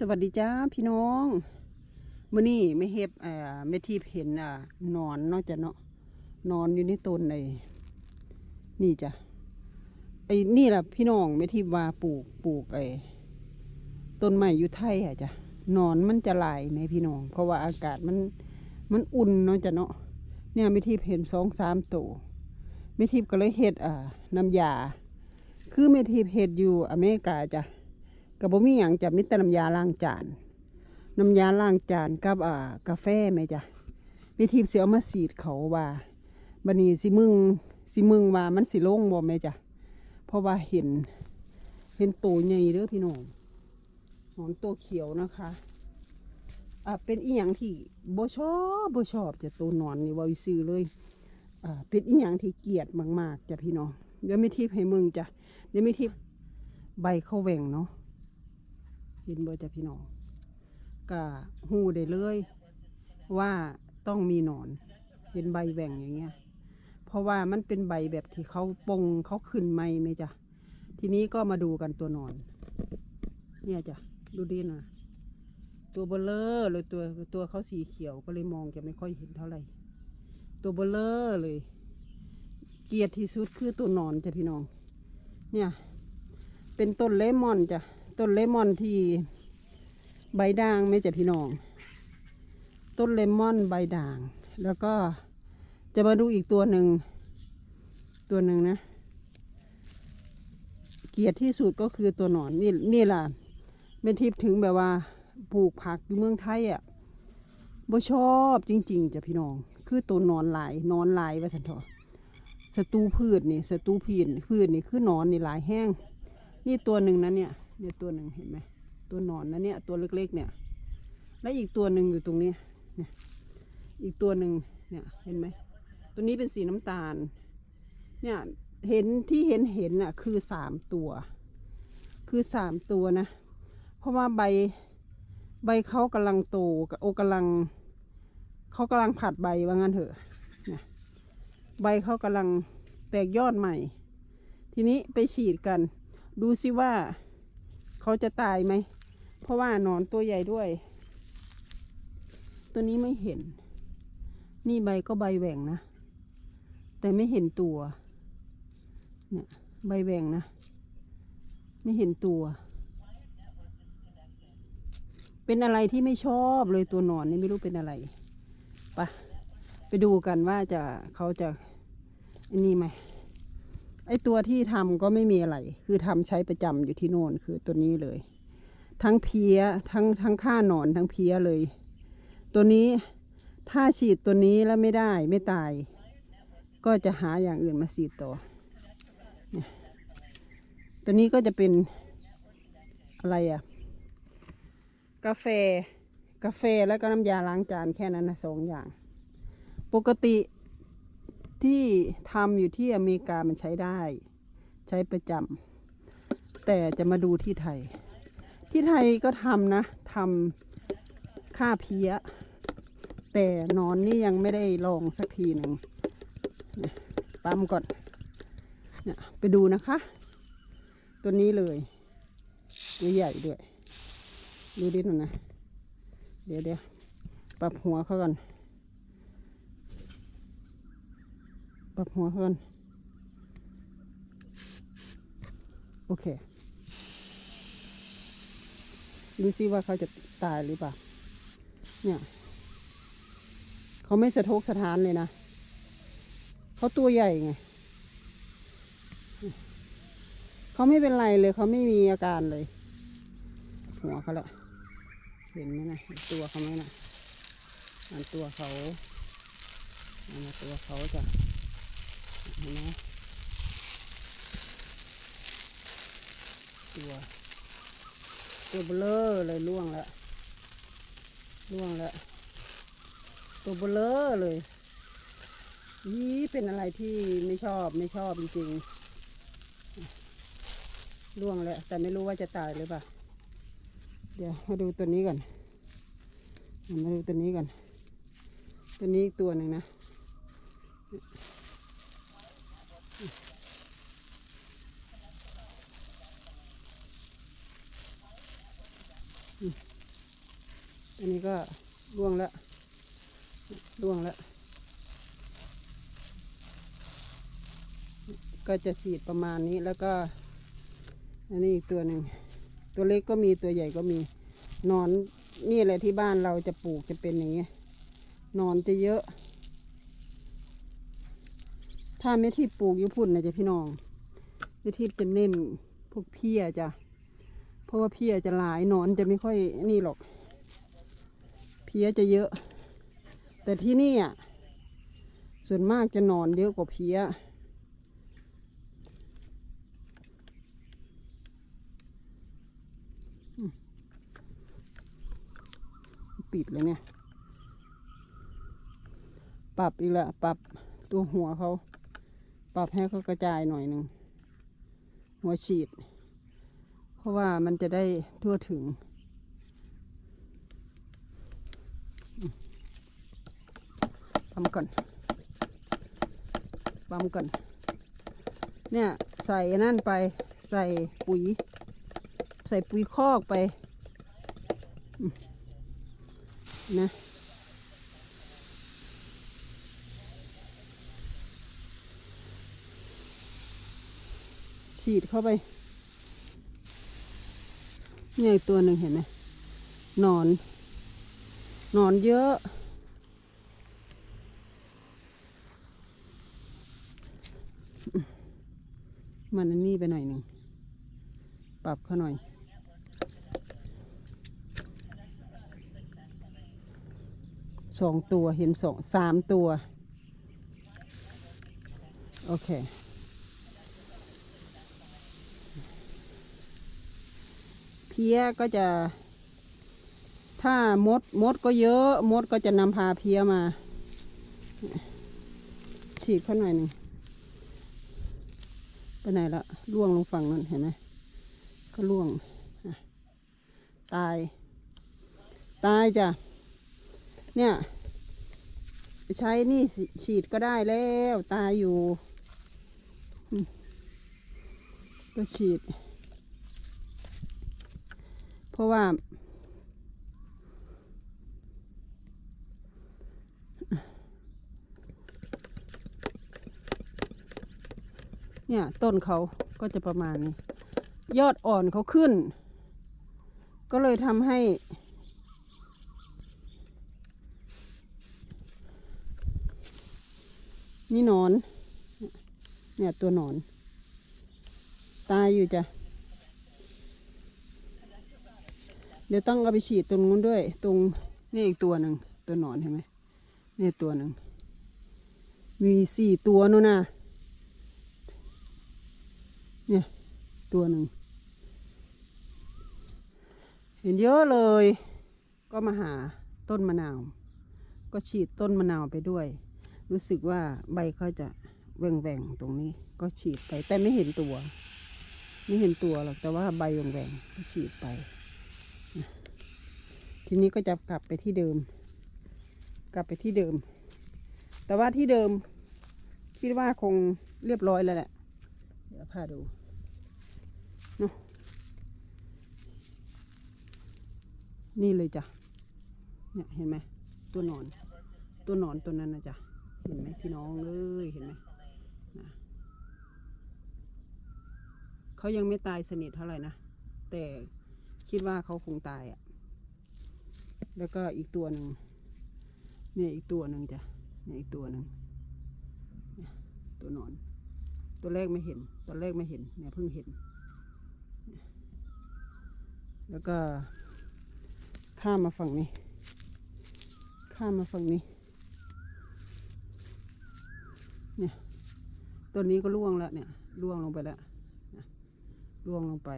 สวัสดีจ้าพี่น้องมื่อนี้ไม่เห็บเอ่อไม่ทีเห็นอะนอนเนาะจ้ะเนาะนอนอยู่ในต้นในนี่จ้ะไอ้นี่แหละพี่น้องไม่ทีว่าปลูกปลูกไอ้ต้นไม้อยู่ไทยอะจ้ะนอนมันจะหลายในพี่น้อง เพราะว่าอากาศมันมันอุ่นเนาะจ้ะเนาะเนี่ยไม่ทีเห็นสองสามตัวไม่ทีก็เลยเห็ดอ่าน้ำยา คือไม่ทีเห็ดอยู่อเมริกาจ้ะ กับบ่มีหยังจะมีแต่น้ำยาล้างจานน้ำยาล้างจานกับอ่ากาแฟไหมจ๊ะวิธีเสียมาสีดเขาว่าบันนี้สิมึงสิมึงว่ามันสิลงบ่ไหมจ๊ะเพราะว่าเห็น เห็นตัวใหญ่เด้อพี่น้องหนอนตัวเขียวนะคะอ่าเป็นอีหยังที่บ่ชอบบ่ชอบจะตัวนอนนี่ว่าอีซื้อเลยอ่าเป็นอีหยังที่เกลียดมากๆจ้ะพี่น้องเดี๋ยวไม่ทิพย์ให้มึงจ้ะเดี๋ยวไม่ทิพย์ใบเข้าแหว่งเนาะ เห็นบ่จ้ะพี่น้องก็หูได้เลยว่าต้องมีหนอนเห็นใบแหว่งอย่างเงี้ย เพราะว่ามันเป็นใบแบบที่เขาปงเขาขึ้นไม่ไหมจ้ะทีนี้ก็มาดูกันตัวหนอน เนี่ยจ้ะดูดีนะตัวเบลเลอร์เลยตัวตัวเขาสีเขียวก็เลยมองจะไม่ค่อยเห็นเท่าไหร่ ตัวเบลเลอร์เลย เกียดที่สุดคือตัวหนอนจ้ะพี่น้อง เนี่ย เป็นต้นเลมอนจ้ะ ต้นเลมอนที่ใบด่างไม่จะพี่น้อง ต้นเลมอนใบด่าง แล้วก็จะมาดูอีกตัวหนึ่ง ตัวหนึ่งนะ เกียดที่สุดก็คือตัวหนอนนี่นี่ล่ะเป็นทิพย์ถึงแบบว่าปลูกผักอยู่เมืองไทยอะบ่ชอบจริง ๆจ้ะพี่น้อง คือตัวนอนหลายนอนหลายว่าสันเถอศัตรูพืชนี่ศัตรูพืชพืชนี่คือนอนนี่หลายแห้ง นี่ตัวหนึ่งนะเนี่ย เนี่ยตัวหนึ่งเห็นไหมตัวหนอนนะเนี่ยตัวเล็กๆเนี่ย แล้วอีกตัวหนึ่งอยู่ตรงนี้เนี่ยอีกตัวหนึ่งเนี่ยเห็นไหมตัวนี้เป็นสีน้ำตาล เนี่ยเห็นที่เห็นเห็นน่ะคือสามตัว คือสามตัวนะ เพราะว่าใบใบเขากำลังโตกับโอกำลังเขากำลังผัดใบว่างั้นเถอะเนี่ยใบเขากำลังแตกยอดใหม่ ทีนี้ไปฉีดกัน ดูสิว่า เขาจะตายไหม เพราะว่านอนตัวใหญ่ด้วย ตัวนี้ไม่เห็น นี่ใบก็ใบแหว่งนะ แต่ไม่เห็นตัว เนี่ยใบแหว่งนะ ไม่เห็นตัว เป็นอะไรที่ไม่ชอบเลยตัวนอนนี่ไม่รู้เป็นอะไร ไป ไปดูกันว่าจะเขาจะอันนี้ไหม ไอตัวที่ทำก็ไม่มีอะไร คือทำใช้ประจำอยู่ที่โน่นคือตัวนี้เลย ทั้งเพี้ยทั้งทั้งฆ่าหนอนทั้งเพี้ยเลย ตัวนี้ถ้าฉีดตัวนี้แล้วไม่ได้ไม่ตาย ก็จะหาอย่างอื่นมาฉีดต่อ ตัวนี้ก็จะเป็นอะไรอะกาแฟ กาแฟแล้วก็น้ำยาล้างจานแค่นั้นนะสองอย่าง ปกติ ที่ทำอยู่ที่อเมริกามันใช้ได้ ใช้ประจำแต่จะมาดูที่ไทย ที่ไทยก็ทำนะทำค่าเพี้ย แต่นอนนี่ยังไม่ได้ลองสักทีหนึ่งปั๊มก่อนเนี่ยไปดูนะคะ ตัวนี้เลย ตัวใหญ่ด้วย ดูดิหน่อยนะ เดี๋ยวเดี๋ยวปรับหัวเขาก่อน ปับหัวเพื่อนโอเค ดูซิว่าเขาจะตายหรือเปล่า เนี่ย เขาไม่สะทกสะท้านเลยนะ เขาตัวใหญ่ไง เขาไม่เป็นไรเลยเขาไม่มีอาการเลย หัวเขาแหละ เห็นไหมนะตัวเขาไหมนะอันตัวเขาอันตัวเขาจะ เห็นไหมตัวตัวเบลอเลยล่วงแล้วล่วงแล้วตัวเบลอเลยยี่เป็นอะไรที่ไม่ชอบไม่ชอบจริงๆล่วงแล้วแต่ไม่รู้ว่าจะตายหรือเปล่าเดี๋ยวมาดูตัวนี้ก่อนมาดูตัวนี้ก่อนตัวนี้อีกตัวหนึ่งนะ อันนี้ก็ร่วงแล้วร่วงแล้ว ก็จะฉีดประมาณนี้แล้วก็ อันนี้อีกตัวหนึ่ง ตัวเล็กก็มีตัวใหญ่ก็มีนอนนี่แหละที่บ้านเราจะปลูกจะเป็นอย่างเงี้ยนอนจะเยอะ ถ้าไม่ที่ปลูกอยุพุ่นนะจ๊ะพี่น้องไม่ที่จะเน้นพวกเพี้ยจ้ะเพราะว่าเพี้ยจะหลายนอนจะไม่ค่อยนี่หรอก เพี้ยจะเยอะ แต่ที่นี่อะส่วนมากจะนอนเยอะกว่าเพี้ยปิดเลยเนี่ย ปรับอีกและ ปรับตัวหัวเขา ปรับให้เขากระจายหน่อยหนึ่งหัวฉีด เพราะว่ามันจะได้ทั่วถึง ปั๊มก่อน ปั๊มก่อน เนี่ยใส่นั่นไป ใส่ปุ๋ย ใส่ปุ๋ยคอกไปนะ ฉีดเข้าไปเนี่ยตัวหนึ่งเห็นไหมหนอนหนอนเยอะมันนี่ไปหน่อยหนึ่ง ปรับเขาหน่อย สองตัวเห็นสองสามตัว โอเค พี้ยก็จะ ถ้ามดมดก็เยอะ มดก็จะนำพาเพี้ยมา ฉีดเข้าหน่อยหนึ่งไปไหนละล่วงลงฝั่งนั่นเห็นไหมก็ล่วงตาย ตายจ้ะเนี่ย ใช้นี่ฉีดก็ได้แล้ว ตายอยู่ ก็ฉีด ราะว่า เนี่ยต้นเขาก็จะประมาณนี้ ยอดอ่อนเขาขึ้น ก็เลยทำให้นี่หนอน เนี่ยตัวหนอน ตายอยู่จ้ะ เดี๋ยวต้องเอาไปฉีดตรงนู้นด้วย ตรงนี่อีกตัวหนึ่งตัวหนอนเห็นไหมนี่ตัวหนึ่งมีสี่ตัวนู่นน่ะเนี่ยตัวหนึ่งเห็นเยอะเลย ก็มาหาต้นมะนาว ก็ฉีดต้นมะนาวไปด้วย รู้สึกว่าใบเขาจะแหว่งๆตรงนี้ ก็ฉีดไปแต่ไม่เห็นตัว ไม่เห็นตัวหรอกแต่ว่าใบแหว่งๆก็ฉีดไป ทีนี้ก็จะกลับไปที่เดิม กลับไปที่เดิม แต่ว่าที่เดิม คิดว่าคงเรียบร้อยแล้วแหละ เดี๋ยวพาดูเนาะนี่เลยจ้ะ เนี่ยเห็นไหมตัวหนอน ตัวหนอนตัวนั้นนะจ๊ะเห็นไหมพี่น้องเอ้ยเห็นไหมนะเขายังไม่ตายสนิทเท่าไหร่นะ แต่คิดว่าเขาคงตายอะ่ะ แล้วก็อีกตัวหนึ่งเนี่ยอีกตัวหนึ่งจ้ะเนี่ยอีกตัวหนึ่งตัวหนอน ตัวแรกไม่เห็น ตัวแรกไม่เห็นเนี่ยเพิ่งเห็น แล้วก็ข้ามมาฝั่งนี้ ข้ามมาฝั่งนี้ เนี่ยต้นนี้ก็ร่วงแล้วเนี่ยร่วงลงไปแล้วนะร่วงลงไป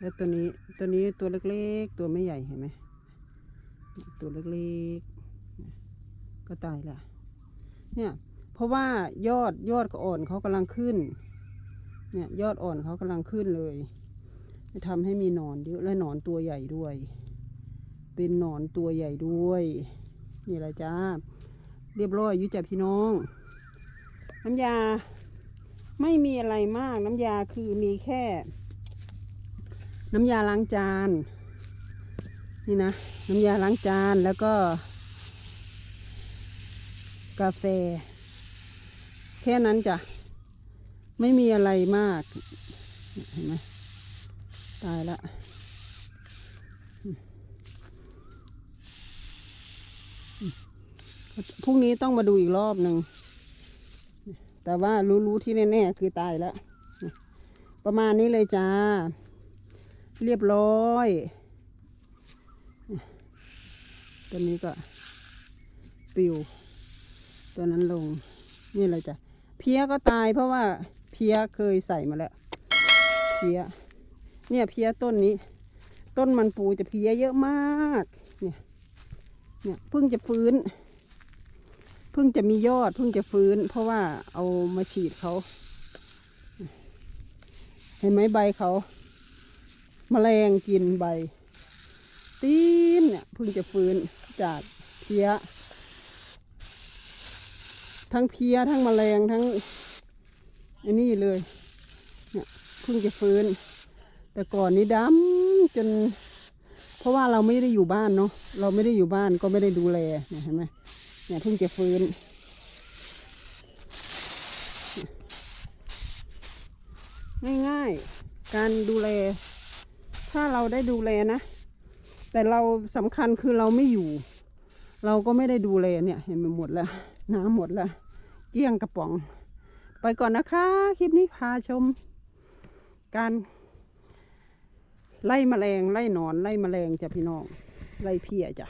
แล้วตัวนี้ตัวนี้ตัวเล็กๆ ตัวไม่ใหญ่เห็นไหม ตัวเล็กๆ ก็ตายละเนี่ย เพราะว่ายอดยอดก็อ่อนเขากำลังขึ้น เนี่ยยอดอ่อนเขากำลังขึ้นเลยทำให้มีหนอนเยอะและหนอนตัวใหญ่ด้วย เป็นหนอนตัวใหญ่ด้วยนี่แหละจ้า เรียบร้อยยุจ้ะพี่น้อง น้ำยาไม่มีอะไรมากน้ำยาคือมีแค่ น้ำยาล้างจาน นี่นะ น้ำยาล้างจานแล้วก็ กาแฟ แค่นั้นจ้ะ ไม่มีอะไรมาก เห็นไหมตายละพรุ่งนี้ต้องมาดูอีกรอบหนึ่ง แต่ว่ารู้ๆที่แน่ๆคือตายแล้ว ประมาณนี้เลยจ้า เรียบร้อย ตัวนี้ก็ปิวตัวนั้นลง นี่เลยจ้ะเพี้ยก็ตายเพราะว่าเพี้ยเคยใส่มาแล้ว เพี้ย เนี่ยเพี้ยต้นนี้ ต้นมันปูจะเพี้ยเยอะมาก เนี่ยเนี่ยเพิ่งจะฟื้นเพิ่งจะมียอดเพิ่งจะฟื้น เพราะว่าเอามาฉีดเขา เห็นไหมใบเขา แมลงกินใบ ตีนเนี่ยเพิ่งจะฟื้นจากเพี้ย ทั้งเพี้ยทั้งแมลงทั้งอันนี้เลยเนี่ยเพิ่งจะฟื้น แต่ก่อนนี้ดำจน เพราะว่าเราไม่ได้อยู่บ้านเนาะเราไม่ได้อยู่บ้านก็ไม่ได้ดูแลเนี่ยเห็นไหมเนี่ยเพิ่งจะฟื้นง่ายๆ การดูแล ถ้าเราได้ดูแลนะ แต่เราสำคัญคือเราไม่อยู่ เราก็ไม่ได้ดูแลเนี่ย เห็นมันหมดแล้ว น้ำหมดแล้ว เกี้ยงกระป๋อง ไปก่อนนะคะ คลิปนี้พาชม การ ไล่แมลงไล่หนอนไล่แมลงจ้ะพี่น้อง ไล่เพี้ยจ้ะ